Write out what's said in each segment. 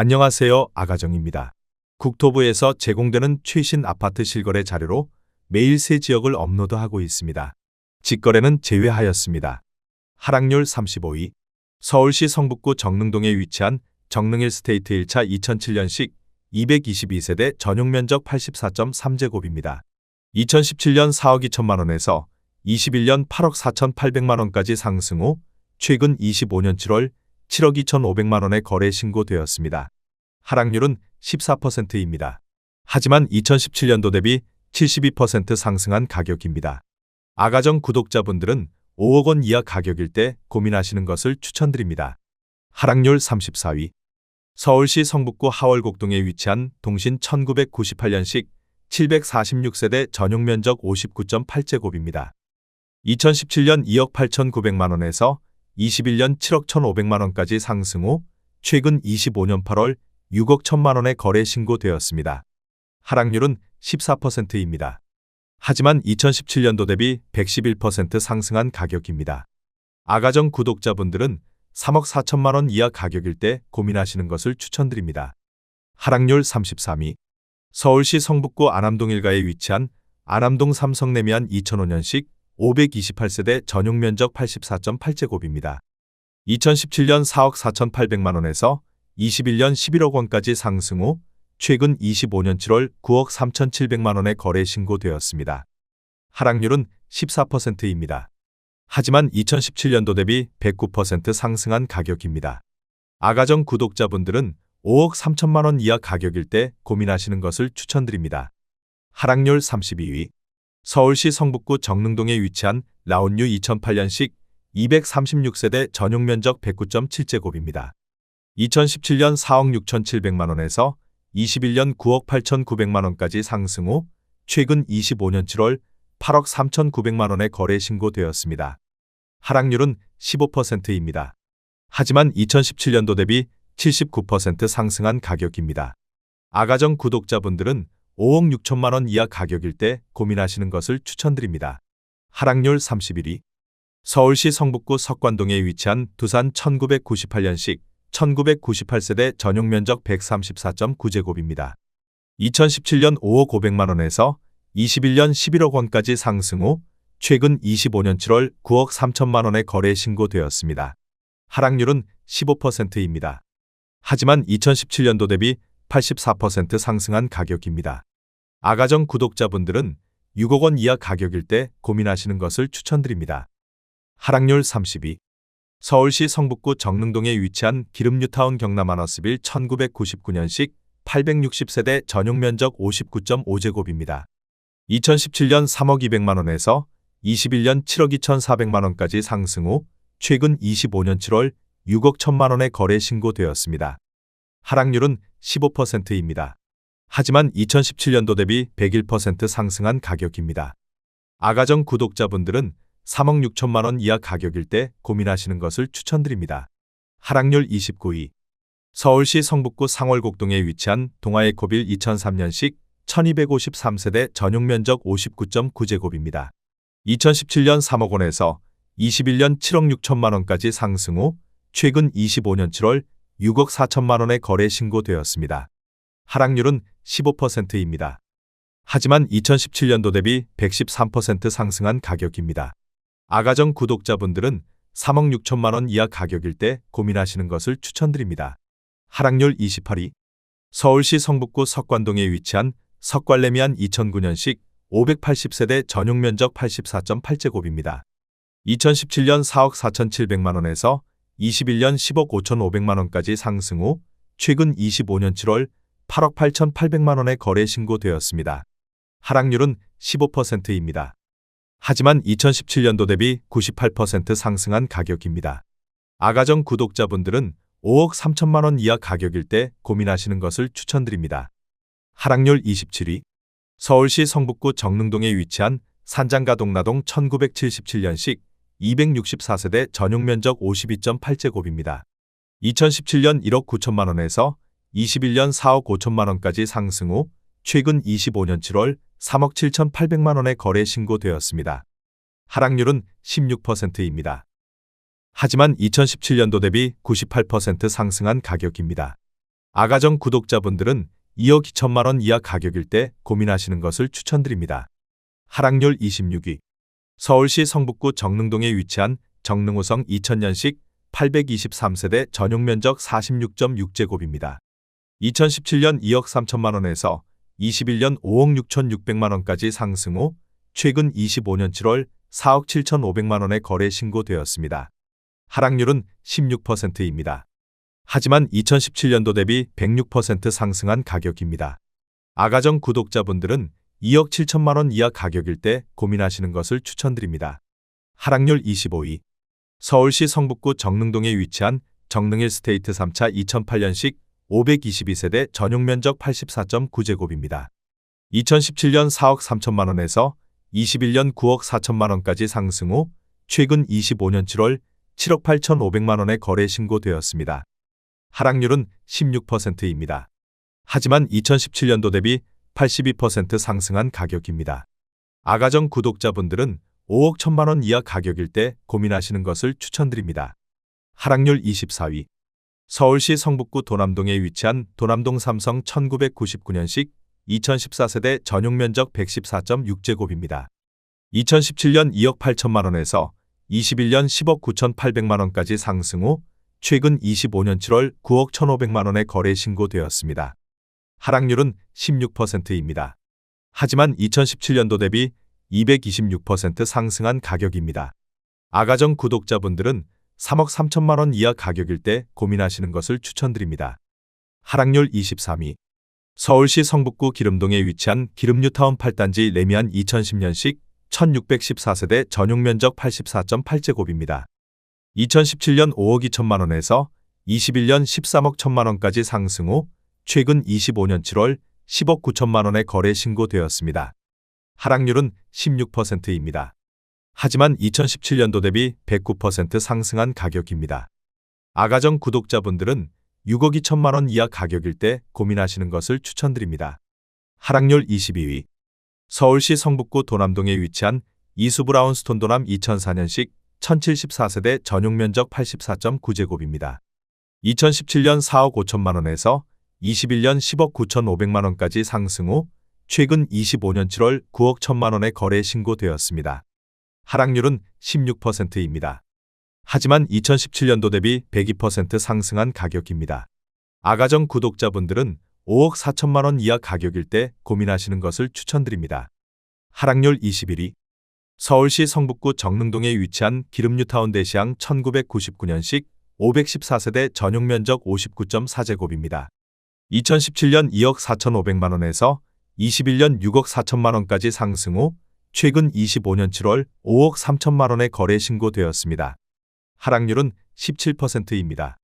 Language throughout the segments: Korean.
안녕하세요. 아가정입니다. 국토부에서 제공되는 최신 아파트 실거래 자료로 매일 새 지역을 업로드하고 있습니다. 직거래는 제외하였습니다. 하락률 35위. 서울시 성북구 정릉동에 위치한 정릉일 스테이트 1차 2007년식 222세대 전용 면적 84.3제곱입니다. 2017년 4억 2천만 원에서 21년 8억 4천 8백만 원까지 상승 후 최근 25년 7월 7억 2천5백만 원의 거래 신고되었습니다. 하락률은 14%입니다. 하지만 2017년도 대비 72% 상승한 가격입니다. 아가정 구독자분들은 5억 원 이하 가격일 때 고민하시는 것을 추천드립니다. 하락률 34위. 서울시 성북구 하월곡동에 위치한 동신 1998년식 746세대 전용 면적 59.8제곱입니다. 2017년 2억 8,900만 원에서 21년 7억 1,500만 원까지 상승 후 최근 25년 8월 6억 1천만 원의 거래 신고되었습니다. 하락률은 14%입니다. 하지만 2017년도 대비 111% 상승한 가격입니다. 아가정 구독자분들은 3억 4천만 원 이하 가격일 때 고민하시는 것을 추천드립니다. 하락률 33위. 서울시 성북구 안암동 일가에 위치한 안암동 삼성내미안 2005년식 528세대 전용 면적 84.8제곱입니다. 2017년 4억 4,800만 원에서 21년 11억 원까지 상승 후 최근 25년 7월 9억 3,700만 원의 거래 신고되었습니다. 하락률은 14%입니다. 하지만 2017년도 대비 109% 상승한 가격입니다. 아가정 구독자분들은 5억 3천만 원 이하 가격일 때 고민하시는 것을 추천드립니다. 하락률 32위. 서울시 성북구 정릉동에 위치한 라온유 2008년식 236세대 전용 면적 109.7제곱입니다. 2017년 4억 6,700만 원에서 21년 9억 8,900만 원까지 상승 후 최근 25년 7월 8억 3,900만 원의 거래 신고되었습니다. 하락률은 15%입니다. 하지만 2017년도 대비 79% 상승한 가격입니다. 아가정 구독자분들은 5억 6천만 원 이하 가격일 때 고민하시는 것을 추천드립니다. 하락률 31위. 서울시 성북구 석관동에 위치한 두산 1998년식 1998세대 전용 면적 134.9제곱입니다. 2017년 5억 500만 원에서 21년 11억 원까지 상승 후 최근 25년 7월 9억 3천만 원의 거래 신고되었습니다. 하락률은 15%입니다. 하지만 2017년도 대비 84% 상승한 가격입니다. 아가정 구독자분들은 6억 원 이하 가격일 때 고민하시는 것을 추천드립니다. 하락률 32. 서울시 성북구 정릉동에 위치한 기름뉴타운 경남 아너스빌 1999년식 860세대 전용 면적 59.5제곱입니다. 2017년 3억 200만 원에서 21년 7억 2,400만 원까지 상승 후 최근 25년 7월 6억 1천만 원의 거래 신고되었습니다. 하락률은 15%입니다. 하지만 2017년도 대비 101% 상승한 가격입니다. 아가정 구독자분들은 3억 6천만 원 이하 가격일 때 고민하시는 것을 추천드립니다. 하락률 29위. 서울시 성북구 상월곡동에 위치한 동아에코빌 2003년식 1253세대 전용 면적 59.9제곱입니다. 2017년 3억 원에서 21년 7억 6천만 원까지 상승 후 최근 25년 7월 6억 4천만 원의 거래 신고되었습니다. 하락률은 15%입니다. 하지만 2017년도 대비 113% 상승한 가격입니다. 아가정 구독자분들은 3억 6천만 원 이하 가격일 때 고민하시는 것을 추천드립니다. 하락률 28위. 서울시 성북구 석관동에 위치한 석관레미안 2009년식 580세대 전용 면적 84.8제곱입니다. 2017년 4억 4,700만 원에서 21년 10억 5,500만 원까지 상승 후 최근 25년 7월 8억 8,800만 원의 거래 신고되었습니다. 하락률은 15%입니다. 하지만 2017년도 대비 98% 상승한 가격입니다. 아가정 구독자분들은 5억 3천만 원 이하 가격일 때 고민하시는 것을 추천드립니다. 하락률 27위. 서울시 성북구 정릉동에 위치한 산장가동나동 1977년식 264세대 전용 면적 52.8제곱입니다. 2017년 1억 9천만 원에서 21년 4억 5천만 원까지 상승 후 최근 25년 7월 3억 7천8백만 원의 거래 신고되었습니다. 하락률은 16%입니다. 하지만 2017년도 대비 98% 상승한 가격입니다. 아가정 구독자분들은 2억 2천만 원 이하 가격일 때 고민하시는 것을 추천드립니다. 하락률 26위. 서울시 성북구 정릉동에 위치한 정릉호성 2000년식 823세대 전용 면적 46.6제곱입니다. 2017년 2억 3천만 원에서 21년 5억 6천6백만 원까지 상승 후 최근 25년 7월 4억 7천5백만 원의 거래 신고되었습니다. 하락률은 16%입니다. 하지만 2017년도 대비 106% 상승한 가격입니다. 아가정 구독자분들은 2억 7천만 원 이하 가격일 때 고민하시는 것을 추천드립니다. 하락률 25위. 서울시 성북구 정릉동에 위치한 정릉일 스테이트 3차 2008년식 522세대 전용 면적 84.9제곱입니다. 2017년 4억 3천만 원에서 21년 9억 4천만 원까지 상승 후 최근 25년 7월 7억 8천5백만 원의 거래 신고되었습니다. 하락률은 16%입니다. 하지만 2017년도 대비 82% 상승한 가격입니다. 아가정 구독자분들은 5억 1천만 원 이하 가격일 때 고민하시는 것을 추천드립니다. 하락률 24위. 서울시 성북구 도남동에 위치한 도남동 삼성 1999년식 2014세대 전용 면적 114.6제곱입니다. 2017년 2억 8천만 원에서 21년 10억 9천8백만 원까지 상승 후 최근 25년 7월 9억 1,500만 원의 거래 신고되었습니다. 하락률은 16%입니다. 하지만 2017년도 대비 226% 상승한 가격입니다. 아가정 구독자분들은 3억 3천만 원 이하 가격일 때 고민하시는 것을 추천드립니다. 하락률 23위. 서울시 성북구 기름동에 위치한 기름뉴타운 8단지 레미안 2010년식 1614세대 전용 면적 84.8제곱입니다. 2017년 5억 2천만 원에서 21년 13억 1천만 원까지 상승 후 최근 25년 7월 10억 9천만 원의 거래 신고되었습니다. 하락률은 16%입니다. 하지만 2017년도 대비 109% 상승한 가격입니다. 아가정 구독자분들은 6억 2천만 원 이하 가격일 때 고민하시는 것을 추천드립니다. 하락률 22위. 서울시 성북구 도남동에 위치한 이수브라운스톤 도남 2004년식 1074세대 전용 면적 84.9제곱입니다. 2017년 4억 5천만 원에서 21년 10억 9천5백만 원까지 상승 후 최근 25년 7월 9억 1천만 원의 거래 신고되었습니다. 하락률은 16%입니다. 하지만 2017년도 대비 102% 상승한 가격입니다. 아가정 구독자분들은 5억 4천만 원 이하 가격일 때 고민하시는 것을 추천드립니다. 하락률 21위. 서울시 성북구 정릉동에 위치한 기름뉴타운 대시항 1999년식 514세대 전용 면적 59.4제곱입니다. 2017년 2억 4천5백만 원에서 21년 6억 4천만 원까지 상승 후 최근 25년 7월 5억 3천만 원의 거래 신고되었습니다. 하락률은 17%입니다.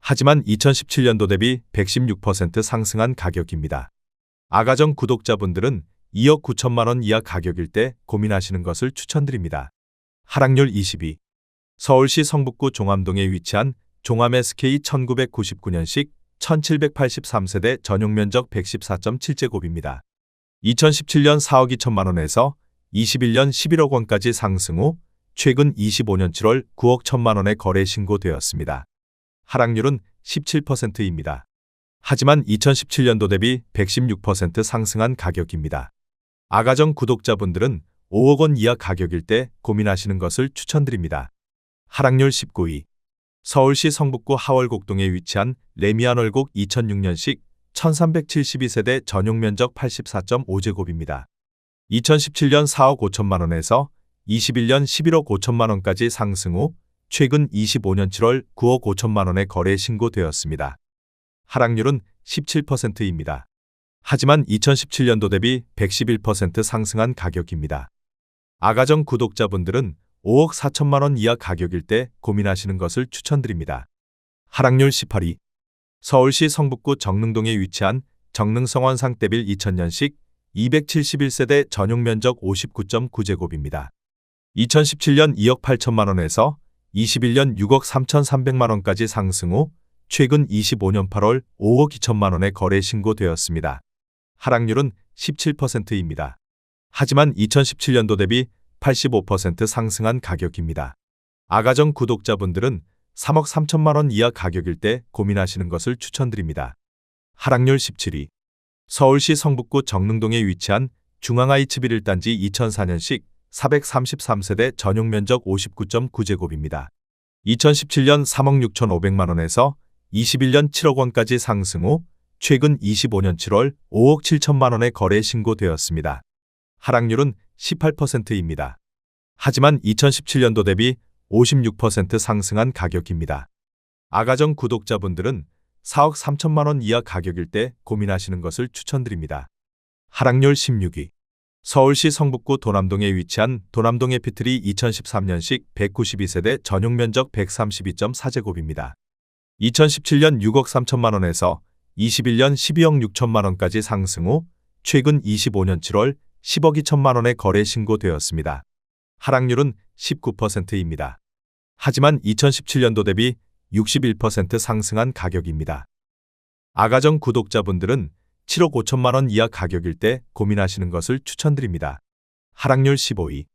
하지만 2017년도 대비 116% 상승한 가격입니다. 아가정 구독자분들은 2억 9천만 원 이하 가격일 때 고민하시는 것을 추천드립니다. 하락률 22. 서울시 성북구 종암동에 위치한 종암 SK 1999년식 1783세대 전용 면적 114.7제곱입니다. 2017년 4억 2천만 원에서 21년 11억 원까지 상승 후 최근 25년 7월 9억 1천만 원의 거래 신고되었습니다. 하락률은 17%입니다. 하지만 2017년도 대비 116% 상승한 가격입니다. 아가정 구독자분들은 5억 원 이하 가격일 때 고민하시는 것을 추천드립니다. 하락률 19위. 서울시 성북구 하월곡동에 위치한 레미안 월곡 2006년식 1372세대 전용 면적 84.5제곱입니다. 2017년 4억 5천만 원에서 21년 11억 5천만 원까지 상승 후 최근 25년 7월 9억 5천만 원의 거래 신고되었습니다. 하락률은 17%입니다. 하지만 2017년도 대비 111% 상승한 가격입니다. 아가정 구독자분들은 5억 4천만 원 이하 가격일 때 고민하시는 것을 추천드립니다. 하락률 18위. 서울시 성북구 정릉동에 위치한 정릉성원 상대빌 2000년식 271세대 전용 면적 59.9제곱입니다. 2017년 2억 8천만 원에서 21년 6억 3천3백만 원까지 상승 후 최근 25년 8월 5억 2천만 원의 거래 신고되었습니다. 하락률은 17%입니다. 하지만 2017년도 대비 85% 상승한 가격입니다. 아가정 구독자분들은 3억 3천만 원 이하 가격일 때 고민하시는 것을 추천드립니다. 하락률 17위. 서울시 성북구 정릉동에 위치한 중앙아이츠빌 1단지 2004년식 433세대 전용 면적 59.9제곱입니다. 2017년 3억 6천5백만 원에서 21년 7억 원까지 상승 후 최근 25년 7월 5억 7천만 원에 거래 신고되었습니다. 하락률은 18%입니다. 하지만 2017년도 대비 56% 상승한 가격입니다. 아가정 구독자분들은 4억 3천만 원 이하 가격일 때 고민하시는 것을 추천드립니다. 하락률 16위. 서울시 성북구 도남동에 위치한 도남동 에피트리 2013년식 192세대 전용 면적 132.4제곱입니다. 2017년 6억 3천만 원에서 21년 12억 6천만 원까지 상승 후 최근 25년 7월 10억 2천만 원에 거래 신고되었습니다. 하락률은 19%입니다. 하지만 2017년도 대비 61% 상승한 가격입니다. 아가정 구독자분들은 7억 5천만 원 이하 가격일 때 고민하시는 것을 추천드립니다. 하락률 15위.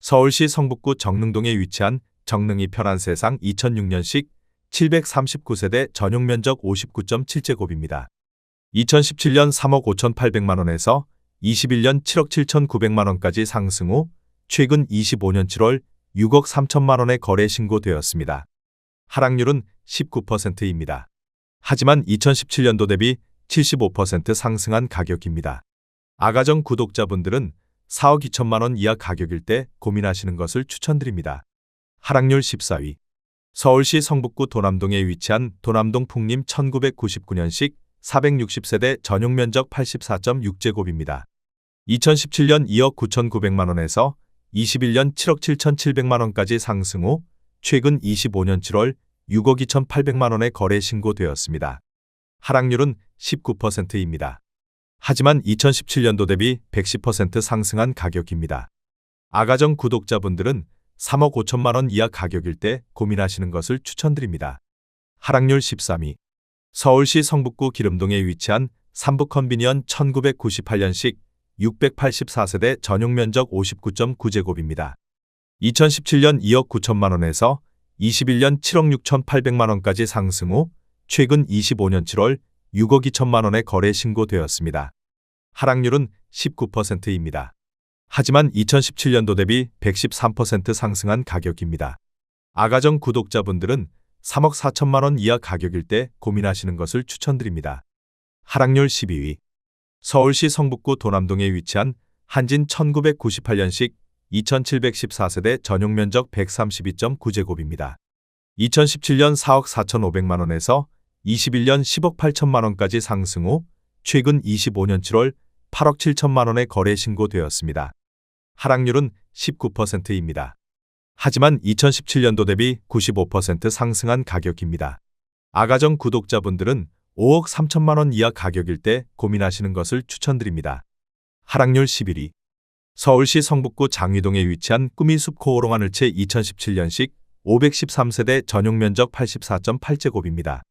서울시 성북구 정릉동에 위치한 정릉이 편한 세상 2006년식 739세대 전용 면적 59.7제곱입니다. 2017년 3억 5,800만 원에서 21년 7억 7,900만 원까지 상승 후 최근 25년 7월 6억 3천만 원에 거래 신고되었습니다. 하락률은 19%입니다. 하지만 2017년도 대비 75% 상승한 가격입니다. 아가정 구독자분들은 4억 2천만 원 이하 가격일 때 고민하시는 것을 추천드립니다. 하락률 14위. 서울시 성북구 도남동에 위치한 도남동 풍림 1999년식 460세대 전용 면적 84.6제곱입니다. 2017년 2억 9,900만 원에서 21년 7억 7,700만 원까지 상승 후 최근 25년 7월 6억 2,800만 원에 거래 신고되었습니다. 하락률은 19%입니다. 하지만 2017년도 대비 110% 상승한 가격입니다. 아가정 구독자분들은 3억 5천만 원 이하 가격일 때 고민하시는 것을 추천드립니다. 하락률 13위. 서울시 성북구 기름동에 위치한 삼북 컨비니언 1998년식 684세대 전용 면적 59.9제곱입니다. 2017년 2억 9천만 원에서 21년 7억 6천8백만 원까지 상승 후 최근 25년 7월 6억 2천만 원에 거래 신고되었습니다. 하락률은 19%입니다. 하지만 2017년도 대비 113% 상승한 가격입니다. 아가정 구독자분들은 3억 4천만 원 이하 가격일 때 고민하시는 것을 추천드립니다. 하락률 12위. 서울시 성북구 도남동에 위치한 한진 1998년식 2714세대 전용 면적 132.9제곱입니다. 2017년 4억 4천5백만 원에서 21년 10억 8천만 원까지 상승 후 최근 25년 7월 8억 7천만 원에 거래 신고되었습니다. 하락률은 19%입니다. 하지만 2017년도 대비 95% 상승한 가격입니다. 아가정 구독자분들은 5억 3천만 원 이하 가격일 때 고민하시는 것을 추천드립니다. 하락률 11위. 서울시 성북구 장위동에 위치한 꾸미숲 코오롱하늘채 2017년식 513세대 전용 면적 84.8제곱입니다.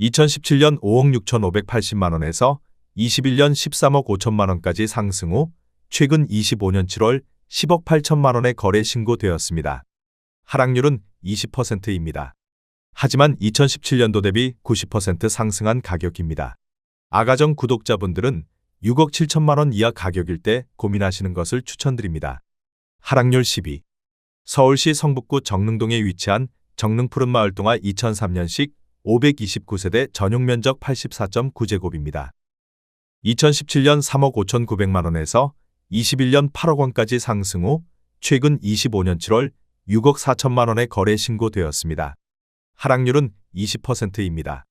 2017년 5억 6,580만 원에서 21년 13억 5천만 원까지 상승 후 최근 25년 7월 10억 8천만 원에 거래 신고되었습니다. 하락률은 20%입니다. 하지만 2017년도 대비 90% 상승한 가격입니다. 아가정 구독자분들은 6억 7천만 원 이하 가격일 때 고민하시는 것을 추천드립니다. 하락률 12. 서울시 성북구 정릉동에 위치한 정릉 푸른마을 동화 2003년식 529세대 전용 면적 84.9제곱입니다. 2017년 3억 5,900만 원에서 21년 8억 원까지 상승 후 최근 25년 7월 6억 4천만 원에 거래 신고되었습니다. 하락률은 20%입니다.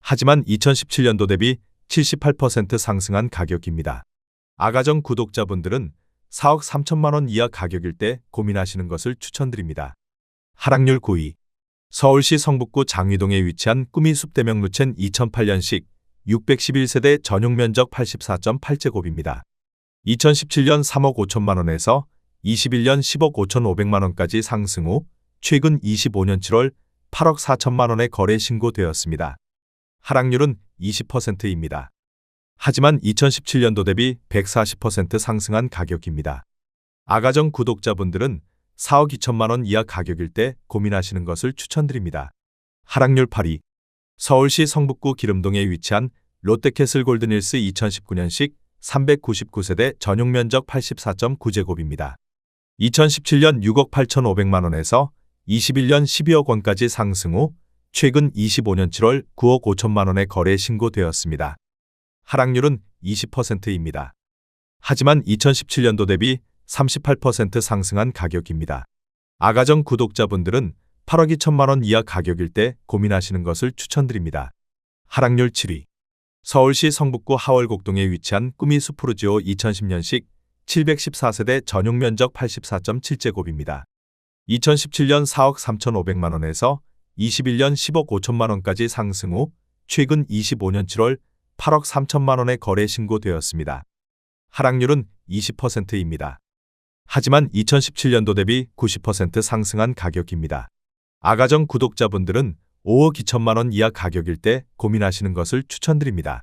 하지만 2017년도 대비 78% 상승한 가격입니다. 아가정 구독자분들은 4억 3천만 원 이하 가격일 때 고민하시는 것을 추천드립니다. 하락률 9위. 서울시 성북구 장위동에 위치한 꾸미숲 대명 루첸 2008년식 611세대 전용 면적 84.8제곱입니다. 2017년 3억 5천만 원에서 21년 10억 5천5백만 원까지 상승 후 최근 25년 7월 8억 4천만 원에 거래 신고되었습니다. 하락률은 20%입니다. 하지만 2017년도 대비 140% 상승한 가격입니다. 아가정 구독자분들은 4억 2천만 원 이하 가격일 때 고민하시는 것을 추천드립니다. 하락률 8위. 서울시 성북구 기름동에 위치한 롯데캐슬 골든힐스 2019년식 399세대 전용 면적 84.9제곱입니다. 2017년 6억 8,500만 원에서 21년 12억 원까지 상승 후 최근 25년 7월 9억 5천만 원에 거래 신고되었습니다. 하락률은 20%입니다. 하지만 2017년도 대비 38% 상승한 가격입니다. 아가정 구독자분들은 8억 2천만 원 이하 가격일 때 고민하시는 것을 추천드립니다. 하락률 7위 서울시 성북구 하월곡동에 위치한 꿈이 수프루지오 2010년식 714세대 전용 면적 84.7제곱입니다. 2017년 4억 3,500만 원에서 21년 10억 5천만 원까지 상승 후 최근 25년 7월 8억 3천만 원에 거래 신고되었습니다. 하락률은 20%입니다. 하지만 2017년도 대비 90% 상승한 가격입니다. 아가정 구독자분들은 5억 2천만 원 이하 가격일 때 고민하시는 것을 추천드립니다.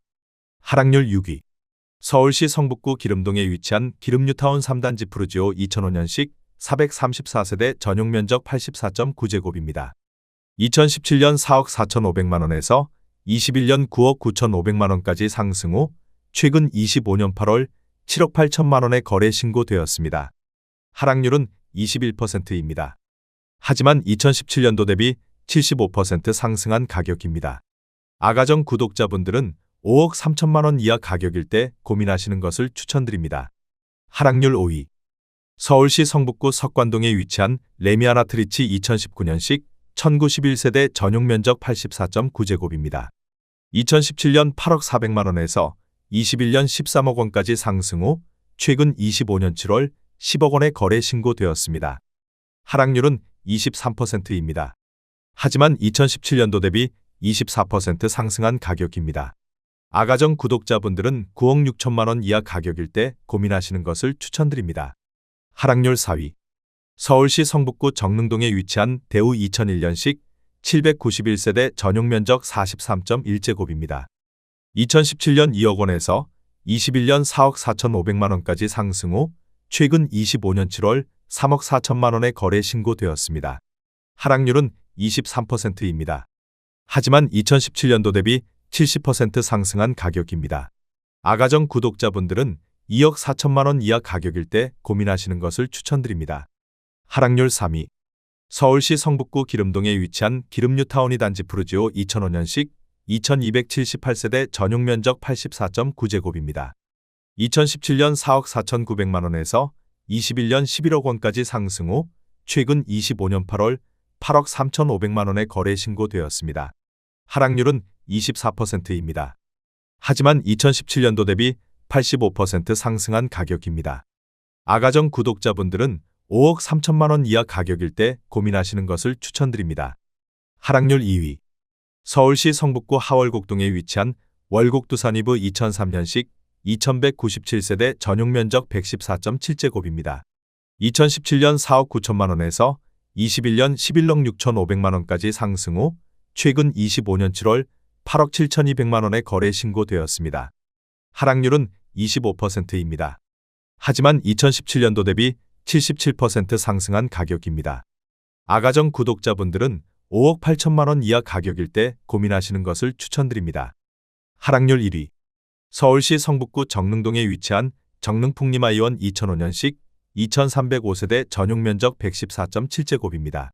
하락률 6위 서울시 성북구 기름동에 위치한 기름뉴타운 3단지 푸르지오 2005년식 434세대 전용 면적 84.9제곱입니다. 2017년 4억 4,500만 원에서 21년 9억 9,500만 원까지 상승 후 최근 25년 8월 7억 8천만 원에 거래 신고되었습니다. 하락률은 21%입니다. 하지만 2017년도 대비 75% 상승한 가격입니다. 아가정 구독자분들은 5억 3천만 원 이하 가격일 때 고민하시는 것을 추천드립니다. 하락률 5위 서울시 성북구 석관동에 위치한 레미아나 트리치 2019년식 1091세대 전용 면적 84.9제곱입니다. 2017년 8억 400만 원에서 21년 13억 원까지 상승 후 최근 25년 7월 10억 원에 거래 신고되었습니다. 하락률은 23%입니다. 하지만 2017년도 대비 24% 상승한 가격입니다. 아가정 구독자분들은 9억 6천만 원 이하 가격일 때 고민하시는 것을 추천드립니다. 하락률 4위 서울시 성북구 정릉동에 위치한 대우 2001년식 791세대 전용 면적 43.1제곱입니다. 2017년 2억 원에서 21년 4억 4천5백만 원까지 상승 후 최근 25년 7월 3억 4천만 원에 거래 신고되었습니다. 하락률은 23%입니다. 하지만 2017년도 대비 70% 상승한 가격입니다. 아가정 구독자분들은 2억 4천만 원 이하 가격일 때 고민하시는 것을 추천드립니다. 하락률 3위 서울시 성북구 기름동에 위치한 기름뉴타운이 단지 푸르지오 2005년식 2278세대 전용 면적 84.9제곱입니다. 2017년 4억 4,900만 원에서 21년 11억 원까지 상승 후 최근 25년 8월 8억 3,500만 원에 거래 신고되었습니다. 하락률은 24%입니다. 하지만 2017년도 대비 85% 상승한 가격입니다. 아가정 구독자분들은 5억 3천만 원 이하 가격일 때 고민하시는 것을 추천드립니다. 하락률 2위 서울시 성북구 하월곡동에 위치한 월곡두산이브 2003년식 2197세대 전용 면적 114.7제곱입니다. 2017년 4억 9천만 원에서 21년 11억 6천5백만 원까지 상승 후 최근 25년 7월 8억 7천2백만 원에 거래 신고되었습니다. 하락률은 25%입니다. 하지만 2017년도 대비 77% 상승한 가격입니다. 아가정 구독자분들은 5억 8천만 원 이하 가격일 때 고민하시는 것을 추천드립니다. 하락률 1위 서울시 성북구 정릉동에 위치한 정릉풍림아이원 2005년식 2305세대 전용 면적 114.7제곱입니다.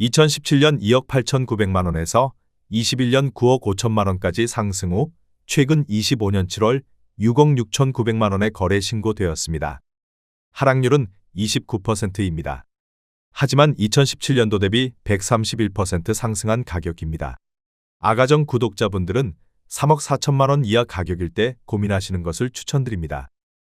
2017년 2억 8천9백만 원에서 21년 9억 5천만 원까지 상승 후 최근 25년 7월 6억 6천9백만 원에 거래 신고되었습니다. 하락률은 29%입니다. 하지만 2017년도 대비 131% 상승한 가격입니다. 아가정 구독자분들은 3억 4천만 원 이하 가격일 때 고민하시는 것을 추천드립니다.